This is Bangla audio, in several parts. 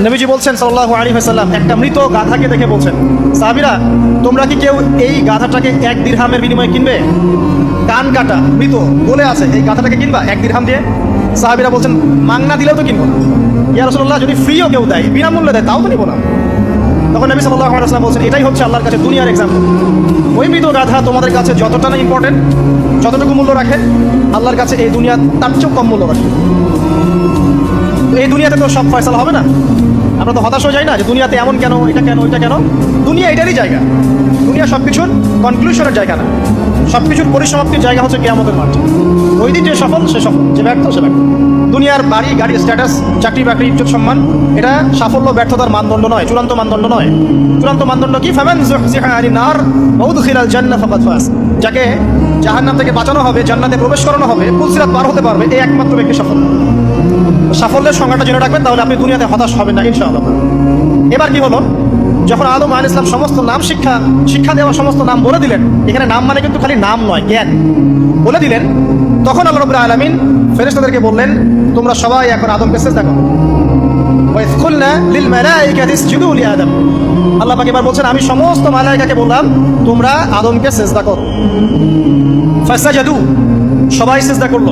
নবীজি বলছেন সাল্লাল্লাহু আলাইহি ওয়াসাল্লাম, একটা মৃত গাধাকে দেখে বলছেন, সাহাবীরা, তোমরা কি কেউ এই গাধাটাকে এক দিরহামের বিনিময়ে কিনবে? কান কাটা, মৃত, বলে আছে, এই গাধাটাকে কিনবা এক দিরহাম দিয়ে? সাহাবিরা বলছেন, মাংনা দিলেও তো কিনবো না। ইয়া রাসূলুল্লাহ, যদি ফ্রিও কেউ দেয়, বিনামূল্যে দেয়, তাও তো নিবো না। তখন নবী সাল্লাল্লাহু আলাইহি ওয়াসাল্লাম বলছেন, এটাই হচ্ছে আল্লাহর কাছে দুনিয়ার এক্সাম্পল ওই মৃত গাধা তোমাদের কাছে যতটা না ইম্পর্টেন্ট যতটুকু মূল্য রাখে, আল্লাহর কাছে এই দুনিয়া তার চেয়েও কম মূল্য রাখে। এই দুনিয়াতে তো সব ফয়সালা হবে না। আমরা তো হতাশ হয়ে যাই না যে দুনিয়াতে এমন কেন, এটা কেন এটা কেন? দুনিয়া এটারই জায়গা। দুনিয়া সব কিছুর কনক্লুশনের জায়গা না। সব কিছুর পরিসমাপ্তির জায়গা হচ্ছে কেয়ামতের মাঠ। ওই দিন যে সফল, সে সফল। যে ব্যর্থ, সে ব্যর্থ। দুনিয়ার বাড়ি গাড়ির স্ট্যাটাস চাকরি, বাকরি, ইজ্জত, সম্মান, এটা সাফল্য, ব্যর্থতার মানদণ্ড নয়, চূড়ান্ত মানদণ্ড নয়। চূড়ান্ত মানদণ্ড কি? আনিন নার ওয়া উদখিলাল জান্নাহ ফাকাদ ফাজ যাকে জাহান্নাম থেকে বাঁচানো হবে, জান্নাতে প্রবেশ করানো হবে পুলসিরাত পার হতে পারবে, এই একমাত্র ব্যক্তি সফল। সাফল্যের সংজ্ঞাটা জেনে রাখবেন, তাহলে আপনি দুনিয়াতে হতাশ হবেন না, ইনশাআল্লাহ। এবার কি হলো? যখন আদম আল ইসলাম সমস্ত নাম শিক্ষা শিক্ষা দেওয়া সমস্ত নাম বলে দিলেন, এখানে নাম মানে কিন্তু খালি নাম নয়, জ্ঞান। বলে দিলেন, তখন আল্লাহ রবুল্লাহ আলমিন ফেরেস্তাদেরকে বললেন, তোমরা সবাই এখন আদমকে চেষ্টা করো। আল্লাহ এবার বলছেন, আমি সমস্ত মালাইকাকে বললাম, তোমরা আদমকে সেজদা করো। ফাসাজাদু, সবাই সেজদা করল।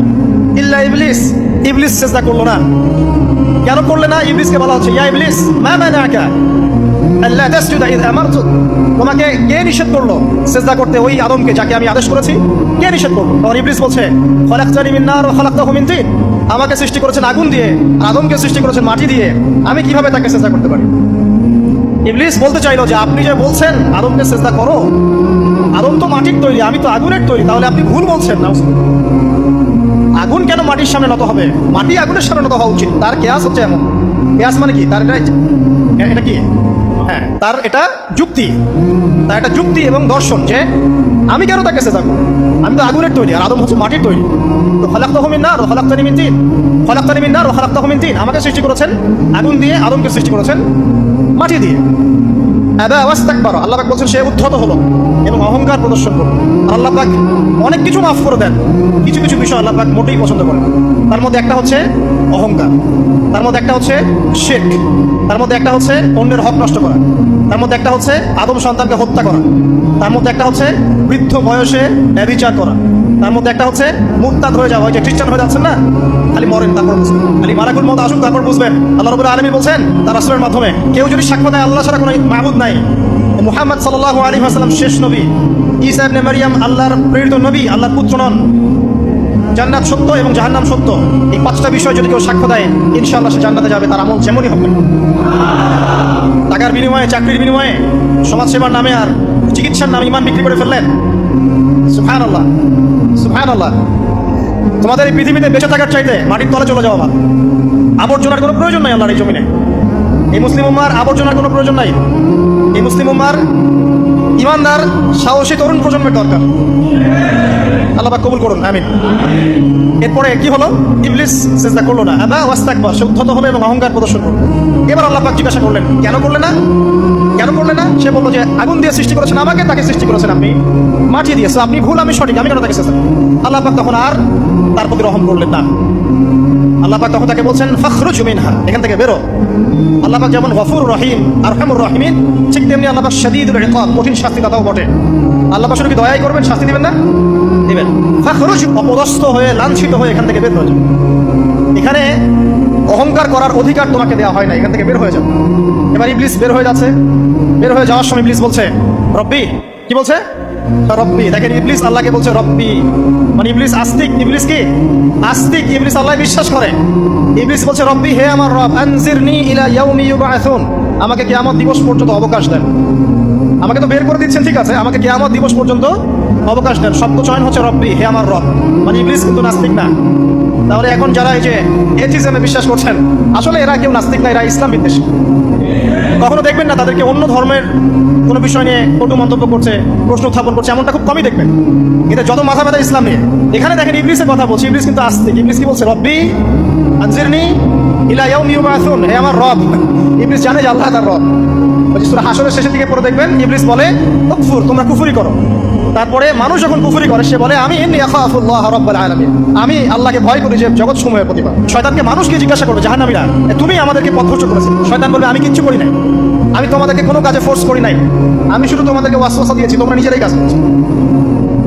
ইল্লা ইবলিস। ইবলিস সেজদা করল না। কেন করলে না? ইবলিসকে বলা হচ্ছে, ইয়া ইবলিস, মা মানাকা? আল্লাহ তাসজুদা ইয আমারতুক? তোমাকে কে নিষেধ করল? সেজদা করতে ওই আদমকে যাকে আমি আদেশ করেছি, কে নিষেধ করল? তখন ইবলিস বলছে, খলাকতানি মিন নার ওয়া খলাকতাহু মিন তিন। আমাকে সৃষ্টি করেছেন আগুন দিয়ে আদমকে সৃষ্টি করেছেন মাটি দিয়ে। আমি কীভাবে তাকে সেজদা করতে পারি? ইবলিস বলতে চাইলো যে, আপনি যে বলছেন, আদমকে সেজদা করো। আদম তো মাটির তৈরি, আমি তো আগুনের তৈরি, তাহলে আপনি ভুল বলছেন না আগুন কেন মাটির সামনে নত হবে? মাটি আগুনের সামনে নত হওয়া উচিত। তার কেয়াস হচ্ছে এমন। কেয়াস মানে কি? তার এটা এটা কি? হ্যাঁ তার এটা যুক্তি। তার একটা যুক্তি এবং দর্শন যে আমি কেন তাকে সেজা করব আমি তো আগুনের তৈরি, আর আদম হচ্ছে মাটির তৈরি। তো ফলাক্ত হমিন না ফলাক্ত নিমিন তিন। ফলাক্ত নিমিন না ফলাক্ত হমিন তিন। আমাকে সৃষ্টি করেছেন আগুন দিয়ে, আদমকে সৃষ্টি করেছেন মাটি দিয়ে। ওয়াস্তাকবার আল্লাহ পাক বলছেন, সে উদ্ধত হলো এবং অহংকার প্রদর্শন করল। আল্লাহ পাক অনেক কিছু মাফ করে দেন। কিছু কিছু বিষয় আল্লাহ পাক মোটেই পছন্দ করেন তার মধ্যে একটা হচ্ছে অহংকার। তার মধ্যে একটা হচ্ছে শেখ তার মধ্যে একটা হচ্ছে অন্যের হক নষ্ট করা। তার মধ্যে একটা হচ্ছে আদম সন্তানকে হত্যা করা। তার মধ্যে একটা হচ্ছে বৃদ্ধ বয়সে ব্যবিচার করা। তার মধ্যে একটা হচ্ছে মুক্তাদ হয়ে যাওয়া যে খ্রিস্টান হয়ে যাচ্ছেন না? খালি মরেন, তারপর বুঝবেন। খালি মারাকুল মত আসুন, তারপর বুঝবেন। আল্লাহ রবুল্লাহ আলমী বলছেন তার রাসুলের মাধ্যমে, কেউ যদি সাক্ষ্য দেয়, আল্লাহ ছাড়া কোনো মাহবুদ নাই। মুহাম্মদ সাল্লাহ আলী আসালাম শেষ নবী। ইসা ইবনে মারিয়াম আল্লাহর প্রেরিত নবী, আল্লাহর পুত্র নন। জান্নাত সত্য এবং জাহান্নাম সত্য। এই পাঁচটা বিষয় যদি কেউ সাক্ষ্য দেয়, ইনশাআল্লাহ সে জান্নাতে যাবে, তার আমল যেমনই হবে টাকার বিনিময়ে, চাকরির বিনিময়ে, সমাজসেবার নামে আর চিকিৎসার নামে ইমান বিক্রি করে ফেললেন। সুফান আল্লাহ আল্লাহ তোমাদের এই পৃথিবীতে বেঁচে থাকার চাইতে মাটির তলে চলে যাওয়া আবর্জনার কোনো প্রয়োজন নাই আল্লাহর এই জমিনে। এই মুসলিম উম্মার আবর্জনার কোনো প্রয়োজন নাই। এই মুসলিম উম্মার ইমানদার, সাহসী তরুণ প্রজন্মের দরকার। আল্লাহ কবুল করুন, আমিন। এরপরে কি হলো? ইবলিস চেষ্টা করল না। আবা ওয়াস্তাকবার সে উদ্ধত হলো এবং অহংকার প্রদর্শন করল। এবার আল্লাহ পাক জিজ্ঞাসা করলেন, কেন করলে না? কেন করলে না? সে বলল যে, আগুন দিয়ে সৃষ্টি করেছেন আমাকে, তাকে সৃষ্টি করেছেন আপনি। মাটি দিয়েছে, আপনি ভুল, আমি সঠিক, আমি কেন তাকে চেষ্টা আল্লাহ পাক তখন আর তার প্রতি রহম করলেন না। আল্লাহ পাক তখন তাকে বলছেন, ফখরুজ মিনহা, এখান থেকে বেরো। আল্লাহ পাক যেমন গফুর রহিম আর রহমুর রহিমিন, ঠিক তেমনি আল্লাহ পাক শদীদুল ইকাব, কঠিন শাস্তি দাতাও বটে। আল্লাহ পাক শুধু কি দয়াই করবেন, শাস্তি দিবেন না? দিবেন। ফখরুজ অপদস্থ হয়ে লাঞ্ছিত হয়ে এখান থেকে বের হয়ে যাও এখানে অহংকার করার অধিকার তোমাকে দেওয়া হয় না, এখান থেকে বের হয়ে যাও। এবার ইবলিস বের হয়ে যাচ্ছে। বের হয়ে যাওয়ার সময় ইবলিস বলছে, রব্বি। কি বলছে? রব্বি। দেখেন ইবলিস আল্লাহকে বলছে, রব্বি। মানে ইবলিস আস্তিক, ইবলিস কি? আস্তিক, ইবলিস আল্লাহ বিশ্বাস করে। ইবলিস বলছে, রব্বি, হে আমার রব, আনজিরনি ইলা ইয়াউমি ইউবাআসুন আমাকে কিয়ামত দিবস পর্যন্ত অবকাশ দেন। আমাকে তো বের করে দিচ্ছেন, ঠিক আছে। আমাকে কিয়ামত দিবস পর্যন্ত অবকাশ দেন শব্দ চয়ন হচ্ছে রব্বি, হে আমার রব। মানে ইবলিস কিন্তু নাস্তিক না। তাহলে এখন যারা এই যে এথিজমে বিশ্বাস করছেন, আসলে এরা কেউ নাস্তিক না, এরা ইসলাম বিদ্বেষী। কখনো দেখবেন না তাদেরকে অন্য ধর্মের কোনো বিষয় নিয়ে কটু মন্তব্য করছে, প্রশ্ন উত্থাপন করছে, এমনটা খুব কমই দেখবেন। এটা যত মাথা ব্যথা ইসলাম নিয়ে। এখানে দেখেন ইবলিসের কথা বলছি, ইবলিস কিন্তু আস্তিক। ইবলিস কি বলছে? রব্বি আনজিরনি ইলা ইয়াউম ইউবাসুন। হে আমার রব। ইবলিস জানে যে আল্লাহ তার রব। বলছি, সূরা হাসরের শেষের দিকে পড়ে দেখবেন, ইবলিস বলে তোমরা কুফরি করো। তারপরে মানুষ যখন কুফরি করে সে বলে আমি আমি আল্লাহকে ভয় করি যে জগৎ সমূহের প্রতিভা শয়তানকে মানুষকে জিজ্ঞাসা করবে জাহান্নামীরা "এ, তুমি আমাদেরকে পথভ্রষ্ট করেছ? শয়তান বলবে আমি কিচ্ছু করি নাই। আমি তোমাদেরকে কোনো কাজে ফোর্স করি নাই। আমি শুধু তোমাদেরকে ওয়াসওয়াসা দিয়েছি তোমরা নিজেরাই কাজ করছ।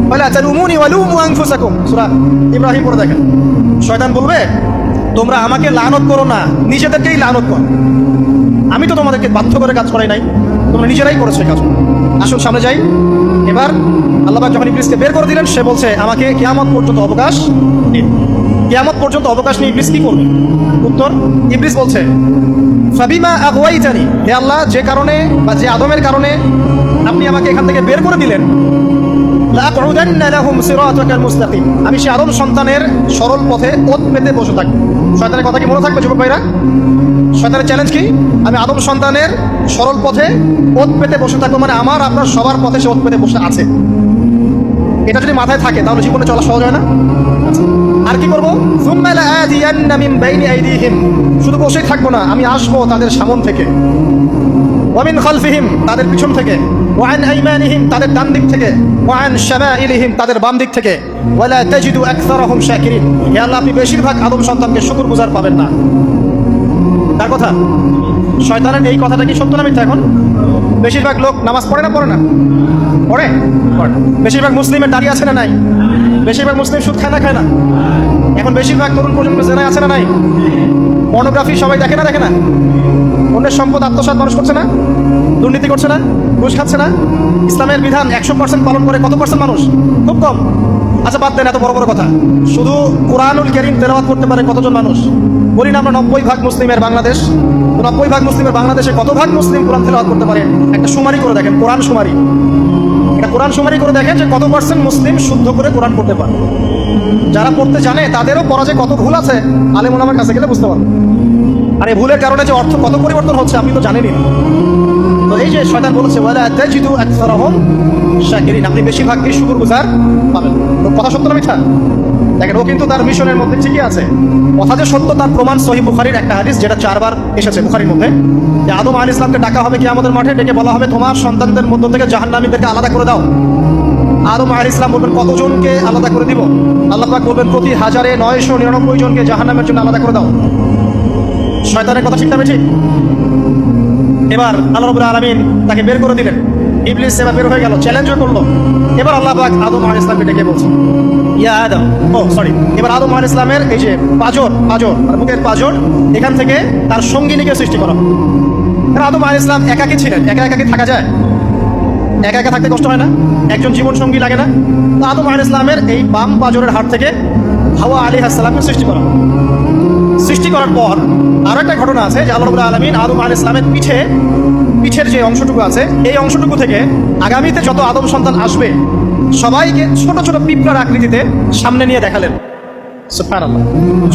বলে আচ্ছা উমুনি ওয়ালুমু আনফুসাকুম। সূরা ইব্রাহিম পড়ে দেখেন। শয়তান বলবে তোমরা আমাকে লানত করো না নিজেদেরকেই লানত করো। আমি তো তোমাদেরকে বাধ্য করে কাজ করাই নাই। তোমরা নিজেরাই করেছ কাজ আসুন সামনে যাই। এবার আল্লাহ যখন ইবলিসকে বের করে দিলেন, সে বলছে, আমাকে কেয়ামত পর্যন্ত অবকাশ দিন কিয়ামত পর্যন্ত অবকাশ নিয়ে ইবলিস কি করবে? উত্তর, ইবলিস বলছে, ফাবিমা আগওয়াইতানি হে আল্লাহ, যে কারণে বা যে আদমের কারণে আপনি আমাকে এখান থেকে বের করে দিলেন আমি সে আদম সন্তানের সরল পথে ওত পেতে বসে থাকব। শয়তানের কথা কি মনে থাকবে, যুবক ভাইরা? শয়তানের চ্যালেঞ্জ কি? আমি আদম সন্তানের সরল পথে ওত পেতে বসে থাকব মানে আমার, আপনার সবার পথে সে ওত পেতে বসে আছে। এটা যদি মাথায় থাকে, তাহলে জীবনে চলা সহজ হয় না। আর কি করব? শুধু বসেই থাকব না, আমি আসব তাদের সামন থেকে। ওয়ামিন খালফিহিম, তাদের পিছন থেকে। ওয়ান আইমানিহিম, তাদের ডান দিক থেকে। ওয়ান শামাইলিহিম, তাদের বাম দিক থেকে। ওয়ালা তাজিদু আকসারহুম শাকিরিন। হে আল্লাহ, আপনি বেশিরভাগ আদম সন্তানকে শুকরগুজার পাবেন না। কথা। শয়তানের এই কথাটা কি সত্য না মিথ্যা এখন? বেশিরভাগ লোক নামাজ পড়ে না পড়ে না? পড়ে? বেশিরভাগ মুসলিমের দাঁড়িয়ে আছে না নাই? বেশিরভাগ মুসলিম সুদ খায় না খায় না? এখন বেশিরভাগ তরুণ প্রজন্ম জেনায় আছে না নাই? পর্নোগ্রাফি সবাই দেখে না দেখে না? অন্যের সম্পদ আত্মসাৎ মানুষ করছে না? দুর্নীতি করছে না? ঘুষ খাচ্ছে না? ইসলামের বিধান একশো পার্সেন্ট পালন করে কত পার্সেন্ট মানুষ? খুব কম। আচ্ছা বাদ দেন এত বড় বড় কথা। শুধু কোরআনুল করিম তেলাওয়াত করতে পারে কতজন মানুষ? বলি না আমরা নব্বই ভাগ মুসলিমের বাংলাদেশ। নব্বই ভাগ মুসলিমের বাংলাদেশে কত ভাগ মুসলিম কোরআন তেলাওয়াত করতে পারে? একটা সুমারি করে দেখেন, কোরআন সুমারি। এটা কোরআন সুমারি করে দেখেন যে কত পার্সেন্ট মুসলিম শুদ্ধ করে কোরআন পড়তে পারে। যারা পড়তে জানে, তাদেরও পড়া যে কত ভুল আছে, আলেমুল আমার কাছে গেলে বুঝতে পারবে আর এই ভুলের কারণে যে অর্থ কত পরিবর্তন হচ্ছে আপনি তো জানেনই না। তো এই যে শয়তান বলেছে, ওয়ালা তাজিদু আকসারহুম শাকিরিন আপনি বেশিরভাগই পাবেন। তো কথা সত্য না মিথ্যা? দেখেন, ও কিন্তু তার মিশনের মধ্যে ঠিকই আছে। কথা যে সত্য, তার প্রমাণ সহি বুখারির একটা হাদিস যেটা চারবার এসেছে বুখারির মধ্যে। যে আদম আল ইসলামকে ডাকা হবে কি আমাদের মাঠে, ডেকে বলা হবে, তোমার সন্তানদের মধ্য থেকে জাহান্নামীদেরকে আলাদা করে দাও। আদম আল ইসলাম বলবেন, কতজনকে আলাদা করে দিব? আল্লাহ পাক বলবেন, প্রতি হাজারে নয়শো নিরানব্বই জনকে জাহান্নামের জন্য আলাদা করে দাও। শয়তানের কথা ঠিক না এবার আল্লাহ রবুল আলমিন তাকে বের করে দিলেন। ইবলিস এবার বের হয়ে গেল চ্যালেঞ্জও করল। এবার আল্লাহ পাক আদম আল ইসলামকে ডেকে বলছে, ইয়া আদম, ও সরি এবার আদম আল ইসলামের এই যে পাজর পাজর মানে বুকের পাজর এখান থেকে তার সঙ্গিনীকে সৃষ্টি করা। কারণ আদম আল ইসলাম একাকি ছিলেন, একা একাকি থাকা যায়। একা একা থাকতে কষ্ট হয় না, একজন জীবন সঙ্গী লাগে না। তো আদম আল ইসলামের এই বাম পাজরের হাট থেকে হাওয়া আলী আসসালামকে সৃষ্টি করা করার পর আরও একটা ঘটনা আছে যে আল্লাহ আলমিন আদম আল ইসলামের পিঠে, পিঠের যে অংশটুকু আছে, এই অংশটুকু থেকে আগামীতে যত আদম সন্তান আসবে, সবাইকে ছোট ছোট পিঁপড়ার আকৃতিতে সামনে নিয়ে দেখালেন।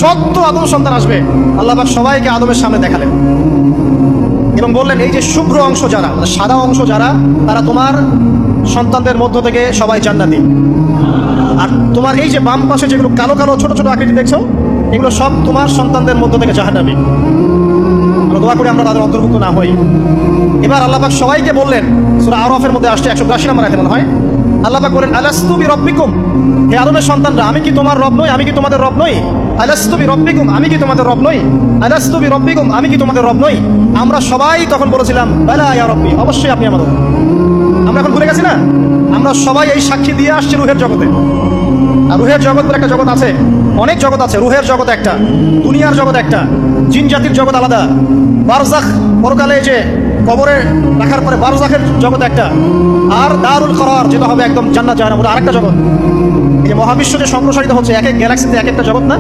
যত আদম সন্তান আসবে আল্লাহবাক সবাইকে আদমের সামনে দেখালেন। এবং বললেন, এই যে শুভ্র অংশ যারা মানে সাদা অংশ যারা, তারা তোমার সন্তানদের মধ্য থেকে সবাই জান্নাতি। আর তোমার এই যে বাম পাশে যেগুলো কালো কালো ছোট ছোট আকৃতি দেখছ এগুলো সব তোমার সন্তানদের মধ্য থেকে জাহান্নামী। আমরা দোয়া করি আমরা তাদের অন্তর্ভুক্ত না হই। এবার আল্লাপাক সবাইকে বললেন, সুরা আরফের মধ্যে আসছে একশো বিরাশি নম্বর আয়াতে হয় আল্লাপাক বলেন আলাস্তুবি রব্বিকুম হে আদমের সন্তানরা, আমি কি তোমার রব নই? আমি কি তোমাদের রব নই? আলাস্তুবি রব্বিকুম আমি কি তোমাদের রব নই? আলাস্তুবি রব্বিকুম আমি কি তোমাদের রব নই? আমরা সবাই তখন বলেছিলাম, বেলা ইয়া রব্বি, অবশ্যই আপনি আমাদের আমরা এখন ভুলে গেছি না? আমরা সবাই এই সাক্ষী দিয়ে আসছি রুহের জগতে। আর রুহের জগৎ বলে একটা জগৎ আছে। অনেক জগৎ আছে, রুহের জগৎ একটা, দুনিয়ার জগৎ একটা, জিন জাতির জগৎ আলাদা। বারজাখ পরকালে যে কবরে রাখার পরে বারজাখের জগৎ একটা, আর দারুল করার যেটা হবে একদম জান্নাত জাহান্নাম, ওটা আরেকটা জগৎ। এই মহাবিশ্ব যে সম্প্রসারিত হচ্ছে, এক এক গ্যালাক্সিতে এক একটা জগৎ না?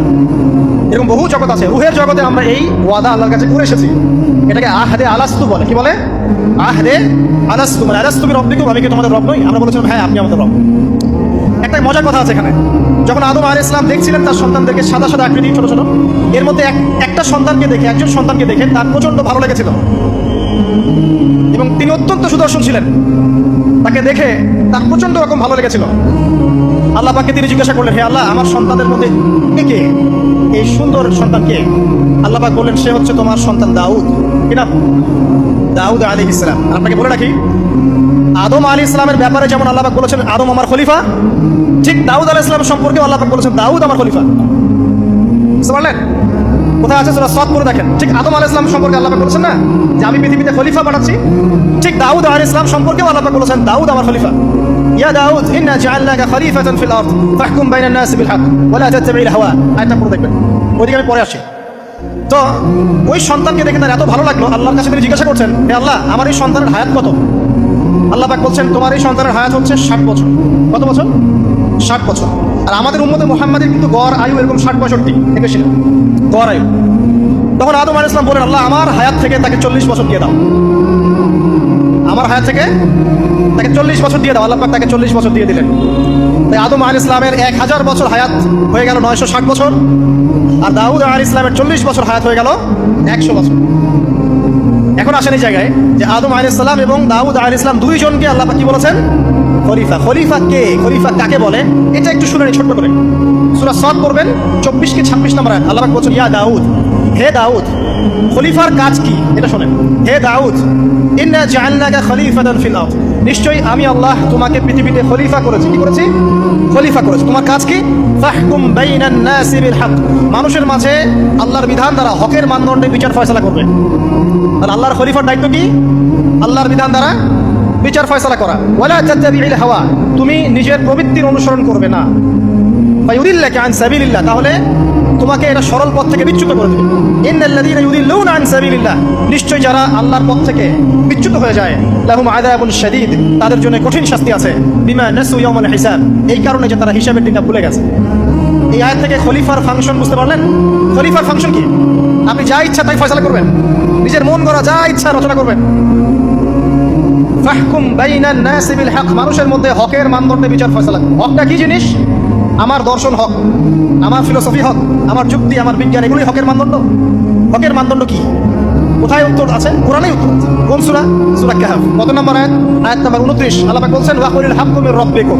এরকম বহু জগৎ আছে। রুহের জগতে আমরা এই ওয়াদা আল্লাহর কাছে করে এসেছি। এটাকে আহাদে আলাস্তু বলে। কি বলে? আহাদে আলাস্তু মানে আলাস্তু রব্বিকুম আমি কি তোমাদের রব নই? আমরা বলেছিলাম হ্যাঁ আপনি আমাদের রব। একটা মজার কথা আছে এখানে। যখন আদম আল ইসলাম দেখছিলেন তার সন্তানদেরকে সাদা সাদা আকৃতি ছোট ছোট, এর মধ্যে এক- একটা সন্তানকে দেখে, একজন সন্তানকে দেখে তার প্রচণ্ড ভালো লেগেছিল। এবং তিনি অত্যন্ত সুদর্শন ছিলেন। তাকে দেখে তার প্রচণ্ড রকম ভালো লেগেছিল। আল্লাহ পাকে তিনি জিজ্ঞাসা করলেন, হে আল্লাহ, আমার সন্তানের মধ্যে কে এই সুন্দর সন্তান কে? আল্লাহ পাক বললেন, সে হচ্ছে তোমার সন্তান দাউদ। কি নাম? দাউদ আলী ইসলাম আপনাকে বলে রাখি আদম আলী ইসলামের ব্যাপারে যেমন আল্লাহ পাক বলেছেন, আদম আমার খলিফা, ঠিক দাউদ আলী ইসলাম সম্পর্কে আল্লাহাক বলেছেন, দাউদ আমার খলিফা। বুঝতে পারলেন? কোথায় আছে সেটা সৎ করে দেখেন। ঠিক আদম আলী ইসলাম সম্পর্কে আল্লাহ বলেছেন না? যে আমি পৃথিবীতে খলিফা পাঠাচ্ছি, ঠিক দাউদ আলী ইসলাম সম্পর্কেও আল্লাহ বলেছেন, দাউদ আমার খলিফা। ইয়া দাউদ, ইন্না জাআলনাকা খলিফাতান ফিল আরদ, ফাহকুম বাইনান নাস বিল হক ওয়া লা তাত্তাবি'ল হাওয়া। আয়াতটা পড়ে দেখবেন। ওইদিকে আমি পরে আসি তো, ওই সন্তানকে দেখে তার এত ভালো লাগল, আল্লাহর কাছে তিনি জিজ্ঞাসা করছেন, হে আল্লাহ, আমার এই সন্তানের হায়াত কত? আল্লাহ পাক বলছেন, তোমার এই সন্তানের হায়াত হচ্ছে ষাট বছর। কত বছর? ষাট বছর। আর আমাদের উম্মতে মোহাম্মদের কিন্তু গড় আয়ু এরকম ষাট পঁয়ষট্টি এ বেশি গড় আয়ু। তখন আদম আল ইসলাম বলেন, আল্লাহ, আমার হায়াত থেকে তাকে চল্লিশ বছর দিয়ে দাও। আমার হায়াত থেকে তাকে চল্লিশ বছর দিয়ে দাও। আল্লাহ পাক তাকে চল্লিশ বছর দিয়ে দিলেন। তাই আদম আল ইসলামের এক হাজার বছর হায়াত হয়ে গেল নয়শো ষাট বছর। আর দাউদ আল ইসলামের চল্লিশ বছর হায়াত হয়ে গেল একশো বছর। এখন আসেন এই জায়গায় যে আদম আল ইসলাম এবং দাউদ আল ইসলাম দুইজনকে আল্লাহ কি বলেছেন? খলিফা। খলিফা কে? খলিফা কাকে বলে? এটা একটু শুনে ছোট্ট করে। সুরা সৎ করবেন চব্বিশ কে ছাব্বিশ নম্বর আল্লাহ বলছেন, ইয়া দাউদ, হে দাউদ খলিফার কাজ কি? এটা শোনেন। হে দাউদ, ইন্না জাআলনাকা খলিফাতান ফিল নিশ্চয়ই আমি আল্লাহ তোমাকে পৃথিবীতে খলিফা করেছি। কি করেছি? খলিফা করেছি। তোমার কাজ কি? ফাহকুম বাইনান নাসি বিল হক। মানুষের মাঝে আল্লাহর বিধান দ্বারা, হকের মানদণ্ডে বিচার ফয়সালা করবে। আর আল্লাহর খলিফার দায়িত্ব কি? আল্লাহর বিধান দ্বারা বিচার ফয়সালা করা। ওয়ালা তাত্তাবি'ল হাওয়া। তুমি নিজের প্রবৃত্তির অনুসরণ করবে না। ফায়ুদিল্লাকা আন সাবিলিল্লাহ। তাহলে তোমাকে এটা সরল পথ থেকে বিচ্যুত করে দেবে। ইন্নাল্লাযীনা ইউদিল্লুনা আন সাবিলিল্লাহ। নিশ্চয় যারা আল্লাহর পথ থেকে বিচ্যুত হয়ে যায়, লাহুম আযাবুন শাদীদ। তাদের জন্য কঠিন শাস্তি আছে। বিমা নাসু ইয়াউমাল হিসাব। এই কারণে যে তারা হিসাবের দিনটা ভুলে গেছে। এই আয়াত থেকে খলিফার ফাংশন বুঝতে পারলেন? খলিফার ফাংশন কি? আপনি যা ইচ্ছা তাই ফয়সালা করবেন। নিজের মন গড়া যা ইচ্ছা রচনা করবেন। ফাহকুম বাইনান নাসি হক। মানুষের মধ্যে হকের মানদণ্ডে বিচার ফয়সালা। হকটা কি জিনিস? আমার দর্শন হক, আমার ফিলোসফি হক, আমার যুক্তি, আমার বিজ্ঞান, এগুলোই হকের মানদণ্ড। হকের মানদণ্ড কি? কোথায় উত্তর আছে? কোরআনেই উত্তর আছে। কোন সূরা? সূরা কাহফ। কত নম্বর আয়াত? আয়াত নম্বর 29 আল্লাহ বলছেন ওয়াকুলিল হাক্কু মির রাব্বিকুম।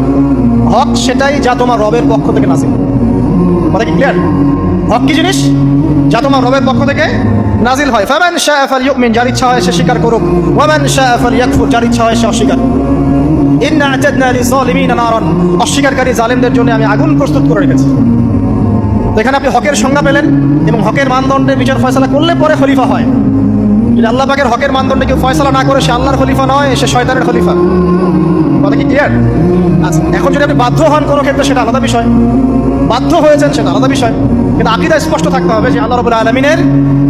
হক সেটাই যা তোমার রবের পক্ষ থেকে নাসিল কথা কি ক্লিয়ার হক কি জিনিস? যা তোমার রবের পক্ষ থেকে নাজিল হয়। ফামান শাআ ফালইউমিন, যার ইচ্ছা হয় সে স্বীকার করুক। ওয়ামান শাআ ফালইয়াকফুর, যার ইচ্ছা হয় সে অস্বীকার। অস্বীকারী জালেমদের জন্য আমি আগুন প্রস্তুত করে রেখেছি। এখানে আপনি হকের সংজ্ঞা পেলেন এবং হকের মানদণ্ডে বিচার ফয়সালা করলে পরে খলিফা হয়। যদি আল্লাহ পাকের হকের মানদণ্ডে কেউ ফয়সালা না করে, সে আল্লাহর খলিফা নয়, সে শয়তানের খলিফা। কথা কি ক্লিয়ার আচ্ছা এখন যদি আপনি বাধ্য হন কোনো ক্ষেত্রে, সেটা আলাদা বিষয়। বাধ্য হয়েছেন, সেটা আলাদা বিষয়। কিন্তু আকিদা স্পষ্ট থাকতে হবে যে আল্লাহ রবুল্লা আলমিনের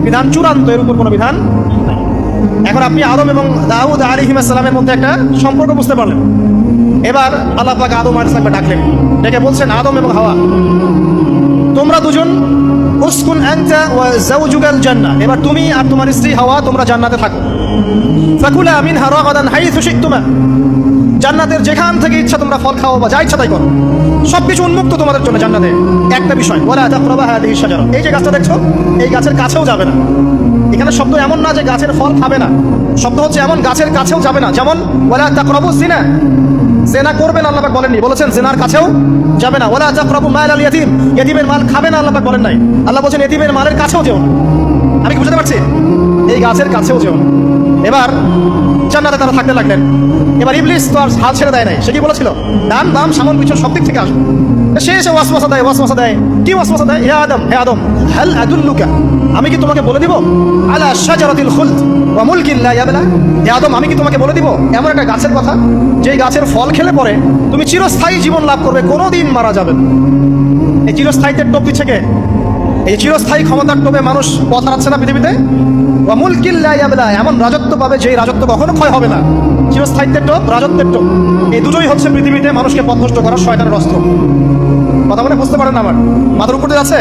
বিধান চূড়ান্ত, এর উপর কোনো বিধান। এখন আপনি আদম এবং দাউদ আলী হিমাসালামের মধ্যে একটা সম্পর্ক বুঝতে পারলেন। এবার আল্লাহ পাক আদম আলিসামকে ডাকলেন। ডেকে বলছেন, আদম এবং হাওয়া, তোমরা দুজন, উসকুন আনতা ওয়া জাওজুকাল জান্নাহ। এবার তুমি আর তোমার স্ত্রী হাওয়া, তোমরা জান্নাতে থাকো। ফাকুলা মিনহা রাগাদান হাইথু শিকতুমা। জান্নাতের যেখান থেকে ইচ্ছা তোমরা ফল খাও বা যা ইচ্ছা তাই করো। সবকিছু উন্মুক্ত তোমাদের জন্য জান্নাতে। একটা বিষয়, ওয়ালা তাকরাবা হাদিহি শাজারা। এই যে গাছটা দেখছ, এই গাছের কাছেও যাবে না। এখানে শব্দ এমন না যে গাছের ফল খাবে না। শব্দ হচ্ছে এমন গাছের কাছেও যাবে না। যেমন বলে তাকরাবু জিনা জেনা করবেন আল্লাপাক বলেননি। বলেছেন, জেনার কাছেও যাবে না। ওয়ালা তাকরাবু মাল আল ইয়াতিম। ইয়াতিমের মাল খাবে না আল্লাপাক বলেন নাই। আল্লাহ বলছেন, ইয়াতিমের মালের কাছেও যেও না। আমি কি বুঝতে পারছি? এই গাছের কাছেও যেও না। এবার জান্নাতে তারা থাকতে লাগলেন। এবার ইবলিস তো আর হাল ছেড়ে দেয় নাই। সে কি বলেছিল? ডান বাম সামন পিছন সব দিক থেকে আসবে। সে এসে ওয়াসওয়াসা দেয় ওয়াসওয়াসা দেয়। কি ওয়াসওয়াসা দেয়? হে আদম হে আদম, হাল আদুল্লুকা? আমি কি তোমাকে বলে দিব? আলা শাজারাতিল খুলদ। ওয়া মুলকিন লা ইয়াবলা। হে আদম, আমি কি তোমাকে বলে দিব? এমন একটা গাছের কথা, যেই গাছের ফল খেলে পরে তুমি চিরস্থায়ী জীবন লাভ করবে, কোনোদিন মারা যাবে। এই চিরস্থায়িত্বের টোপ দিচ্ছে কে? এই চিরস্থায়ী ক্ষমতার টোপে মানুষ পথ হারাচ্ছে না পৃথিবীতে? ওয়ামুল কিল্লা ইয়াবলা এমন রাজত্ব পাবে যে রাজত্ব কখনো ক্ষয় হবে না। চিরস্থায়িত্বের টোপ, রাজত্বের টোপ। এই দুটোই হচ্ছে পৃথিবীতে মানুষকে পথভ্রষ্ট করার শয়তানের অস্ত্র। কথা বলে বুঝতে পারেন আমার? মাথার উপরে আছে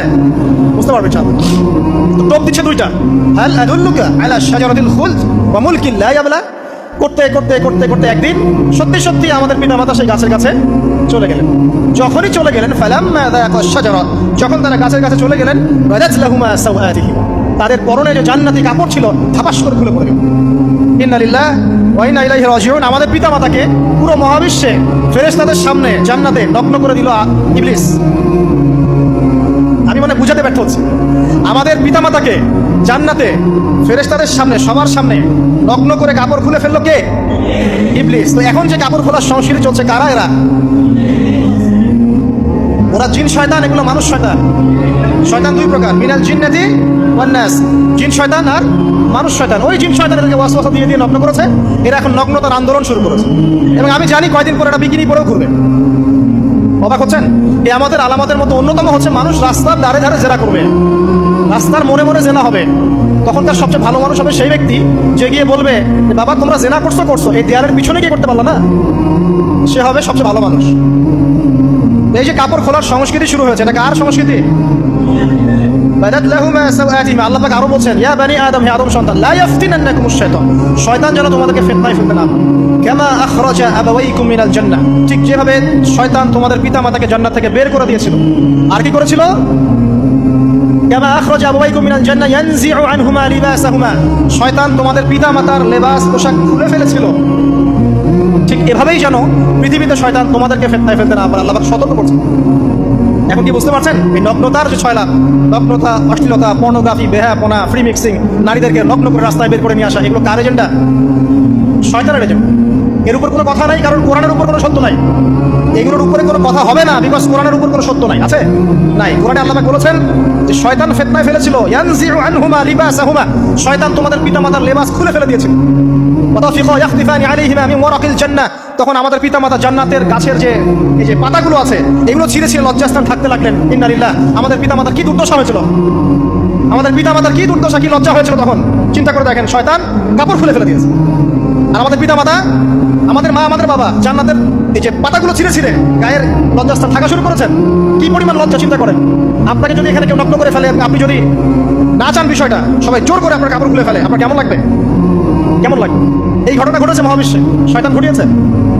বুঝতে পারবে তো টোপ দিচ্ছে দুইটা। হাল আদুল্লুকা আলা শাজারাতিল খুলদ ওয়া মুলকিন লা করতে করতে করতে করতে একদিন সত্যি সত্যি আমাদের পিতামাতা সেই গাছের কাছে চলে গেলেন। যখনই চলে গেলেন ফালাম শাজারা, যখন তারা গাছের কাছে চলে গেলেন বাদাত লাহুমা সাওআতিহিম তাদের পরনে যে জান্নাতি কাপড় ছিল থাপাস করে খুলে পড়ে। ইন্নালিল্লাহ ওয়া ইন্না ইলাইহি রাজিউন। আমাদের পিতামাতাকে পুরো মহাবিশ্বে ফেরেশতাদের সামনে জান্নাতে নগ্ন করে দিল ইবলিস। আমি মানে বুঝাতে ব্যর্থ হচ্ছি। আমাদের পিতামাতাকে জান্নাতে ফেরেশতাদের সামনে, সবার সামনে নগ্ন করে কাপড় খুলে ফেলল কে? ইবলিস। তো এখন যে কাপড় খোলার সংস্কৃতি চলছে, কারা এরা? ওরা জিন শয়তান, এগুলো মানুষ শয়তান। শয়তান দুই প্রকার, মিনাল জিন্নাতি ওয়ান নাস জিন শয়তান আর মানুষ শয়তান। ওই জিন শয়তান এদেরকে ওয়াসওয়াসা দিয়ে দিয়ে নগ্ন করেছে, এরা এখন নগ্নতার আন্দোলন শুরু করেছে। এবং আমি জানি কয়দিন পরে এটা বিকিনি পরেও ঘুরবে। অবাক হচ্ছেন? এ আমাদের আলামতের মতো অন্যতম হচ্ছে মানুষ রাস্তার ধারে ধারে জেরা করবে। রাস্তার মনে মনে জেনা হবে। তখন তার সবচেয়ে ভালো মানুষ হবে সেই ব্যক্তি যে গিয়ে বলবে বাবা, তোমরা জেনা করছ করছ। এই দেয়ালের পিছনে গিয়ে করতে পারল না? সে হবে সবচেয়ে ভালো মানুষ। এই যে কাপড় খোলার সংস্কৃতি শুরু হয়েছে, এটা কার সংস্কৃতি? বাদাত লাহুমা সাওআতিহিম আল্লাহ পাক আরও বলছেন, ইয়া বানি আদম, হে আদম সন্তান, লা ইয়াফতিনান্নাকুমুশ শাইতান শয়তান যেন তোমাদেরকে ফিতনায় ফেলতে না। কামা আখরাজা আবাওয়াইকুম মিনাল জান্নাহ। ঠিক যেভাবে শয়তান তোমাদের পিতামাতাকে জান্নাত থেকে বের করে দিয়েছিল। আর কি করেছিল? কামা আখরাজা আবাওয়াইকুম মিনাল জান্নাহ ইয়ানজিউ আনহুমা লিবাসাহুমা। শয়তান তোমাদের পিতামাতার লেবাস, পোশাক খুলে ফেলেছিল। ঠিক এভাবেই যেন পৃথিবীতে শয়তান তোমাদেরকে ফেতনায় ফেলতে না আল্লাহ পাক সতর্ক করছে এখন কি বুঝতে পারছেন? এই নগ্নতার যে ছয় লাভ, নগ্নতা, অশ্লীলতা পর্নোগ্রাফি বেহাপনা ফ্রি মিক্সিং নারীদেরকে নগ্ন করে রাস্তায় বের করে নিয়ে আসা, এগুলো কার এজেন্ডা শয়তানের এজেন্ডা এর উপর কোনো কথা নাই, কারণ কোরআনের উপর কোনো সত্য নাই। এগুলোর উপরে কোনো কথা হবে না বিকজ কোরআনের উপর কোনো সত্য নাই, আছে? নাই। কোরআনে আল্লাহ বলেছেন যে, শয়তান ফেতনায় ফেলেছিল আনহুমা শয়তান তোমাদের পিতামাতার লেবাস খুলে ফেলে দিয়েছিল। তখন আমাদের পিতামাতা জান্নাতের গাছের যে, এই যে পাতাগুলো আছে, এগুলো ছিঁড়ে ছিঁড়ে লজ্জাস্থান থাকতে লাগলেন। ইন্নালিল্লাহ, আমাদের পিতামাতার কি দুর্দশা হয়েছিল? আমাদের পিতামাতার কি দুর্দশা, কি লজ্জা হয়েছিল তখন? চিন্তা করে দেখেন, শয়তান কাপড় খুলে ফেলে দিয়েছে। আর আমাদের পিতামাতা, আমাদের মা, আমাদের বাবা জান্নাতের এই যে পাতাগুলো ছিঁড়ে ছিঁড়ে গায়ের লজ্জাস্থান থাকা শুরু করেছেন। কি পরিমাণ লজ্জা, চিন্তা করেন। আপনাকে যদি এখানে কেউ নগ্ন করে ফেলে, আপনি যদি না চান বিষয়টা, সবাই জোর করে আপনার কাপড় খুলে ফেলে। আপনার কেমন লাগবে? কেমন লাগবে এই ঘটনা ঘটেছে মহাবিশ্বে। শয়তান ঘটিয়েছে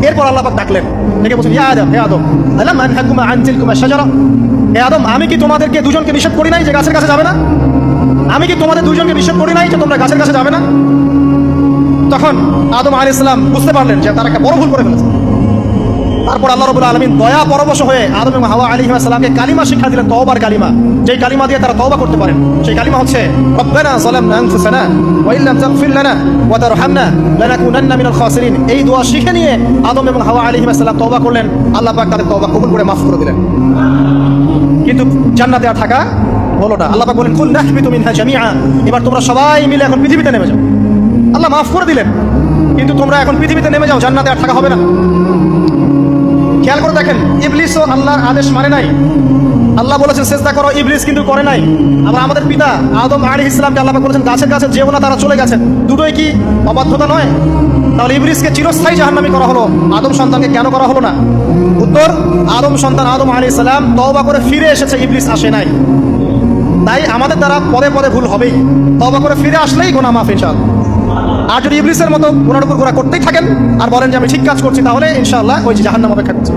এরপর আল্লাহ ডাকলেন। ডেকে বলছেন ইয়া আদম, হে আদম আল্লাহ মান হাকুমা আনজিল কুমা শাজারা। হে আদম, আমি কি তোমাদেরকে দুজনকে নিষেধ করি নাই যে গাছের কাছে যাবে না? আমি কি তোমাদের দুজনকে নিষেধ করি নাই যে তোমরা গাছের কাছে যাবে না? তখন আদম আলী ইসলাম বুঝতে পারলেন যে তারা একটা বড় ভুল করে ফেলেছে। তারপর আল্লাহ রবুল আলমিন দয়া পরবশ হয়ে আদম এবং হাওয়া আলী সালামকে কালিমা শিক্ষা দিলেন, তওবার কালিমা। যেই কালিমা দিয়ে তারা তওবা করতে পারেন। সেই কালিমা হচ্ছে, রব্বানা যালামনা আনফুসানা ওয়া ইল্লাম তাগফির লানা ওয়া তারহামনা লানাকুনান্না মিনাল খাসিরিন। এই দোয়া শিখে নিয়ে আদম এবং হাওয়া আলী সালাম তওবা করলেন। আল্লাহ পাক তাদের তওবা কবুল করে মাফ করে দিলেন। কিন্তু জান্নাতে আর থাকা হলো না। আল্লাহ পাক বলেন, কুল নাহবিতু মিনহা জামিআ। এবার তোমরা সবাই মিলে এখন পৃথিবীতে নেমে যাও। আল্লাহ মাফ করে দিলেন। কিন্তু তোমরা এখন পৃথিবীতে নেমে যাও, জান্নাতে আর থাকা হবে না। খেয়াল করে দেখেন ইবলিসও আল্লাহর আদেশ মানে নাই। আল্লাহ বলেছেন, চেষ্টা করো, ইবলিস কিন্তু করে নাই। আবার আমাদের পিতা আদম আলী ইসলামকে আল্লাহ বলেছেন, গাছের কাছে যেও না, তারা চলে গেছেন। দুটোই কি অবাধ্যতা নয়? তাহলে ইবলিসকে চিরস্থায়ী জাহান্নামি করা হলো, আদম সন্তানকে কেন করা হলো না? উত্তর, আদম সন্তান আদম আলী ইসলাম তওবা করে ফিরে এসেছে, ইবলিস আসে নাই। তাই আমাদের দ্বারা পদে পদে ভুল হবেই। তবা করে ফিরে আসলেই গোনা মাফ আর যদি ইবলিসের মতো গুণার উপর গোড়া করতেই থাকেন আর বলেন যে আমি ঠিক কাজ করছি, তাহলে ইনশাআল্লাহ ওই যে জাহান্নাম অপেক্ষা করছে।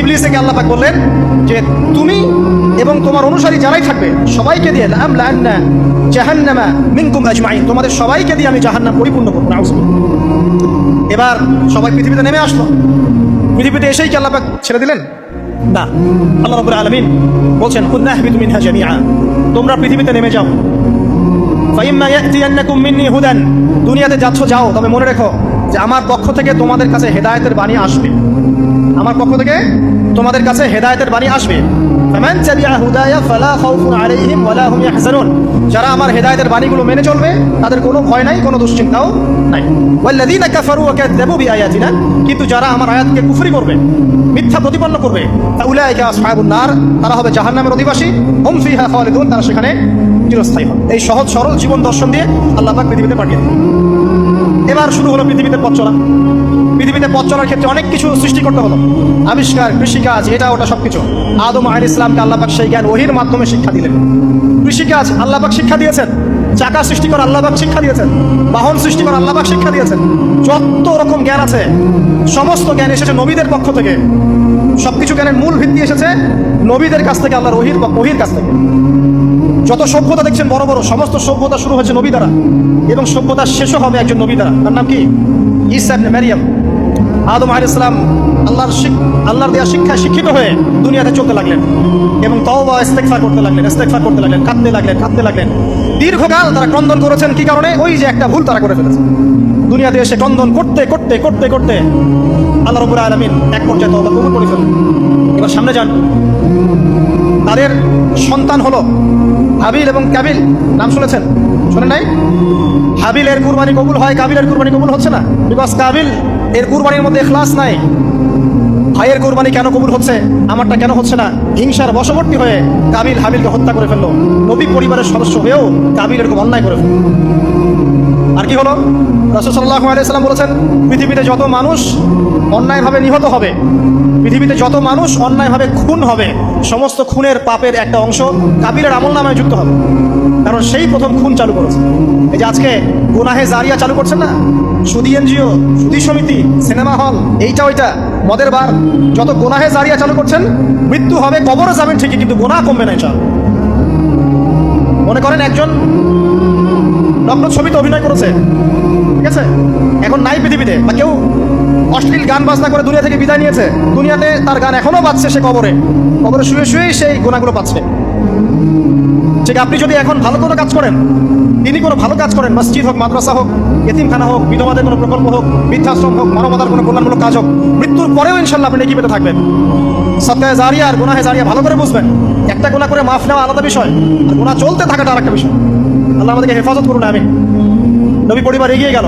ইবলিসকে আল্লাহ পাক বললেন যে তুমি এবং তোমার অনুসারী যারাই থাকবে, সবাইকে দিয়ে লাম লান্না জাহান্নামা মিনকুম আজমাইন, তোমাদের সবাইকে দিয়ে আমি জাহান্নাম পরিপূর্ণ করব নাউজুবিল্লাহ এবার সবাই পৃথিবীতে নেমে আসলো। পৃথিবীতে এসেই কি আল্লাহ পাক ছেড়ে দিলেন? না। আল্লাহ রাব্বুল আলামিন বলছেন কুন্নাহবিতু মিনহা জামিআ। তোমরা পৃথিবীতে নেমে যাও। দুনিয়াতে যাচ্ছ, যাও, তবে মনে রেখো যে আমার পক্ষ থেকে তোমাদের কাছে হেদায়েতের বাণী আসবে। আমার পক্ষ থেকে তোমাদের কাছে হেদায়েতের বাণী আসবে। যারা আমার হেদায়েতের বাণীগুলো মেনে চলবে, তাদের কোনো ভয় নাই, কোনো দুশ্চিন্তাও নাই। কিন্তু যারা আমার আয়াতকে কুফরি করবে, মিথ্যা প্রতিপন্ন করবে তারা হবে জাহান্নামের অধিবাসী। হুম ফিহা খালিদুন। তারা সেখানে চিরস্থায়ী হবে। এই সহজ, সরল জীবন দর্শন দিয়ে আল্লাহ পাক পৃথিবীতে পাঠিয়ে এবার শুরু হলো পৃথিবীতে পথ চলা। পৃথিবীতে পথ চলার ক্ষেত্রে অনেক কিছু সৃষ্টি করতে হলো। আবিষ্কার, কৃষিকাজ, এটা, ওটা সবকিছু। আদম আল ইসলামকে আল্লাপাক সেই জ্ঞান, ওহির মাধ্যমে শিক্ষা দিলেন। কৃষিকাজ আল্লাপাক শিক্ষা দিয়েছেন। চাকা সৃষ্টি করা আল্লাহবাক শিক্ষা দিয়েছেন। বাহন সৃষ্টি করা আল্লাহবাক শিক্ষা দিয়েছেন। যত রকম জ্ঞান আছে, সমস্ত জ্ঞান এসেছে নবীদের পক্ষ থেকে। সবকিছু জ্ঞানের মূল ভিত্তি এসেছে নবীদের কাছ থেকে, আল্লাহর ওহির ওহির কাছ থেকে। যত সভ্যতা দেখছেন বড় বড়, সমস্ত সভ্যতা শুরু হয়েছে নবী দ্বারা। এবং সভ্যতা শেষও হবে একজন নবী দ্বারা। তার নাম কি? ইসা ইবনে মারিয়াম। আদম আলাইহিস ইসলাম আল্লাহর আল্লাহর দেওয়া শিক্ষায় শিক্ষিত হয়ে দুনিয়াতে চলতে লাগলেন। এবং তাও তওবা, ইস্তেগফার করতে লাগলেন, ইস্তেগফার করতে লাগলেন, কাঁদতে লাগলেন কাঁদতে লাগলেন। দীর্ঘকাল তারা ক্রন্দন করেছেন। কি কারণে? ওই যে একটা ভুল তারা করে ফেলেছে। দুনিয়াতে এসে ক্রন্দন করতে করতে করতে করতে আল্লাহ রবুল আলমিন এক পর্যায়ে তওবা কবুল করে ফেলেন এবার সামনে যান। তাদের সন্তান হলো হাবিল এবং কাবিল নাম শুনেছেন? শোনেন নাই? হাবিলের কুরবানি কবুল হয় কাবিলের কুরবানি কবুল হচ্ছে না? বিকজ কাবিল এর কুরবানির মধ্যে ক্লাস নাই। ভাইয়ের কোরবানি কেন কবুল হচ্ছে? আমারটা কেন হচ্ছে না? হিংসার বশবর্তী হয়ে কাবিল হাবিলকে হত্যা করে ফেলল। নবী পরিবারের সদস্য হয়েও কাবিল এরকম অন্যায় করে ফেলল। আর কি হলো? রসুল সাল্লাহ আলাইসাল্লাম বলেছেন, পৃথিবীতে যত মানুষ অন্যায়ভাবে নিহত হবে, পৃথিবীতে যত মানুষ অন্যায়ভাবে খুন হবে সমস্ত খুনের পাপের একটা অংশ কাবিলের আমল নামায় যুক্ত হবে। কারণ সেই প্রথম খুন চালু করেছে। এই যে আজকে গুনাহে জারিয়া চালু করছেন না? সুদি এনজিও, সুদি সমিতি, সিনেমা হল, এইটা ওইটা, মদের বার, যত গোনাহে জারিয়া চালু করছেন, মৃত্যু হবে কবরে যাবেন ঠিকই, কিন্তু গোনা কমবে না এটা মনে করেন একজন নগ্ন ছবিতে অভিনয় করেছে, ঠিক আছে? এখন নাই পৃথিবীতে, বা কেউ অশ্লীল গান বাজনা করে দুনিয়া থেকে বিদায় নিয়েছে। দুনিয়াতে তার গান এখনও বাজছে সে কবরে। কবরে শুয়ে শুয়েই সেই গোনাগুলো পাচ্ছে। ঠিক, আপনি যদি এখন ভালো কোনো কাজ করেন, তিনি কোনো ভালো কাজ করেন, মসজিদ হোক, মাদ্রাসা হোক, এতিমখানা হোক, বিধবাদের কোনো প্রকল্প হোক, বৃদ্ধাশ্রম হোক, মানবতার কোনো কল্যাণমূলক কাজ হোক, মৃত্যুর পরেও ইনশাল্লাহ আপনি নেকি থাকবেন। সপ্তাহে জারিয়া আর গুনাহে জারিয়া ভালো করে বুঝবেন, একটা গোনা করে মাফ নেওয়া আলাদা বিষয়, আর গোনা চলতে থাকাটা আরেকটা বিষয়। আল্লাহ আমাদেরকে হেফাজত করুন আমি নবী পরিবার এগিয়ে গেল।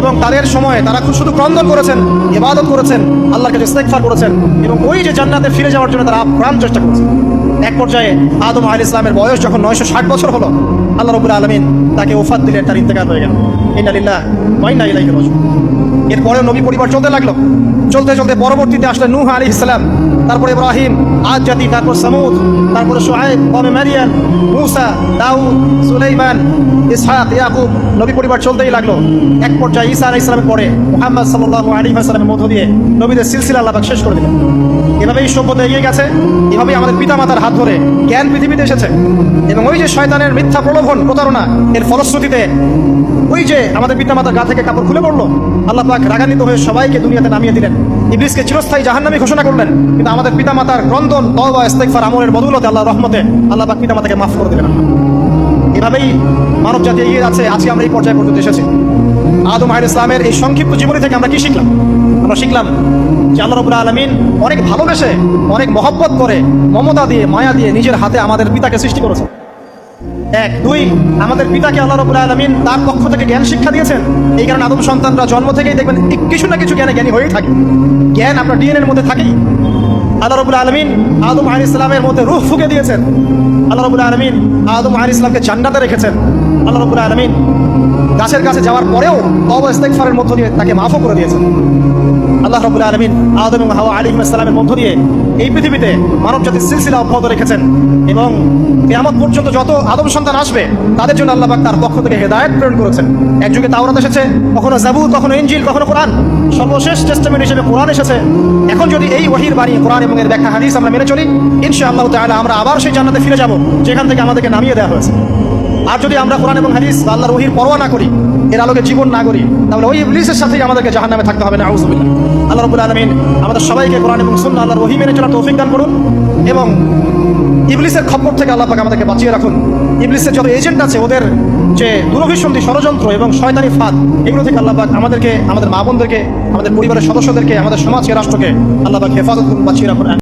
এবং তাদের সময় তারা খুব শুধু ক্রন্দন করেছেন, ইবাদত করেছেন, আল্লাহর কাছে ইস্তেগফার করেছেন, এবং ওই যে জান্নাতে ফিরে যাওয়ার জন্য তারা প্রাণ চেষ্টা করেছেন এক পর্যায়ে আদম আল ইসলামের বয়স যখন নয়শো ষাট বছর হলো, আল্লাহ রবুল আলমিন তাকে ওফাত দিলেন, তার ইন্তেকাল হয়ে গেল। ইন্নালিল্লাহ ওয়াইন্না ইলাইহি রাজিউন। এরপরে নবী পরিবার চলতে লাগল। চলতে চলতে পরবর্তীতে আসলে নূহ আলী ইসলাম তারপরে ইব্রাহিম, আজ জাতি, তারপর সামুদ, তারপরে সোহাইব কমে মারিয়ান মুসা, দাউদ, সুলাইমান, ইসহাক, ইয়াকুব, নবী পরিবার চলতেই লাগল। এক পর্যায়ে ঈসা আলাইহিস ইসলামের পরে মোহাম্মদ সাল্লাল্লাহু আলাইহি ইসলামের মধ্য দিয়ে নবীদের সিলসিলা আল্লাহ শেষ করে দিলেন। এভাবেই সভ্যতা এগিয়ে গেছে, এভাবেই আমাদের পিতামাতার হাত ধরে জ্ঞান পৃথিবীতে এসেছে। এবং ওই যে শয়তানের মিথ্যা প্রলোভন, প্রতারণা, এর ফলশ্রুতিতে ওই যে আমাদের পিতামাতার গা থেকে কাপড় খুলে পড়ল আল্লাহ পাক রাগান্বিত হয়ে সবাইকে দুনিয়াতে নামিয়ে দিলেন। ইবলিসকে চিরস্থায়ী জাহান্নামী ঘোষণা করলেন। কিন্তু আমাদের পিতামাতার ক্রন্দন তওবা ইস্তেগফার, আমলের বদৌলতে আল্লাহ রহমতে আল্লাহ পাক পিতামাতাকে মাফ করে দিলেন। এভাবেই মানব জাতি এগিয়ে যাচ্ছে। আজকে আমরা এই পর্যায়ে পর্যন্ত এসেছি। আদম আহ ইসলামের এই সংক্ষিপ্ত জীবনী থেকে আমরা কি শিখলাম? আমরা শিখলাম যে আল্লাহ রবুল্লা আলমিন অনেক ভালোবেসে, অনেক মহব্বত করে মমতা দিয়ে, মায়া দিয়ে নিজের হাতে আমাদের পিতাকে সৃষ্টি করেছে এক, দুই, আমাদের পিতাকে আল্লাহ রবুল আলমিন তার পক্ষ থেকে জ্ঞান শিক্ষা দিয়েছেন। এই কারণে আদম সন্তানরা জন্ম থেকেই দেখবেন কিছু না কিছু জ্ঞানে জ্ঞানী হয়েই থাকে। জ্ঞান আপনার ডিএনএর মধ্যে থাকেই। আল্লাহ রবুল্লা আলমিন আদম আহ ইসলামের মধ্যে রুহ ফুকে দিয়েছেন। আল্লাহ রবুল্লা আলমিন আদম আহ ইসলামকে জান্নাতে রেখেছেন। আল্লাহ রবুল্লা আলমিন গাছের কাছে যাওয়ার পরেও তবা ইস্তেকফারের মধ্য দিয়ে তাকে মাফও করে দিয়েছেন। আল্লাহ রবুল আলমিন আদম এবং হাওয়া আলী ইসলামের মধ্য দিয়ে এই পৃথিবীতে মানব জাতির সিলসিলা অব্যাহত রেখেছেন এবং কেয়ামত পর্যন্ত যত আদম সন্তান আসবে, তাদের জন্য আল্লাহ তার পক্ষ থেকে হেদায়ত প্রেরণ করেছেন। এক যুগে তাওরাত এসেছে, কখনো জাবুর কখনো ইঞ্জিল কখনো কোরআন। সর্বশেষ টেস্টামেন্ট হিসেবে কোরআন এসেছে। এখন যদি এই ওহির বাণী কোরআন এবং এর ব্যাখ্যা হাদিস আমরা মেনে চলি। ইনশা আল্লাহ তাআলা আমরা আবার সেই জান্নাতে ফিরে যাব, যেখান থেকে আমাদেরকে নামিয়ে দেওয়া হয়েছে। আর যদি আমরা কোরআন এবং হাদিস বা আল্লাহর ওহির পরোয়া না করি, এর আলোকে জীবন না করি তাহলে ওই ইবলিসের সাথেই আমাদেরকে জাহান্নামে থাকতে হবে না আউযুবিল্লাহ আল্লাহ রাব্বুল আলামিন আমাদের সবাইকে কোরআন এবং সুন্নাহ আল্লাহর ওহী মেনে চলার তৌফিক দান করুন এবং ইবলিসের খপ্পর থেকে আল্লাহ পাক আমাদেরকে বাঁচিয়ে রাখুন। ইবলিসের যত এজেন্ট আছে, ওদের যে দূরভিসন্ধি, ষড়যন্ত্র এবং শয়তানি ফাঁদ, এগুলো থেকে আল্লাহবাক আমাদেরকে, আমাদের মা বোনদেরকে, আমাদের পরিবারের সদস্যদেরকে, আমাদের সমাজকে, রাষ্ট্রকে আল্লাহবাক হেফাজত বাঁচিয়ে রাখুন।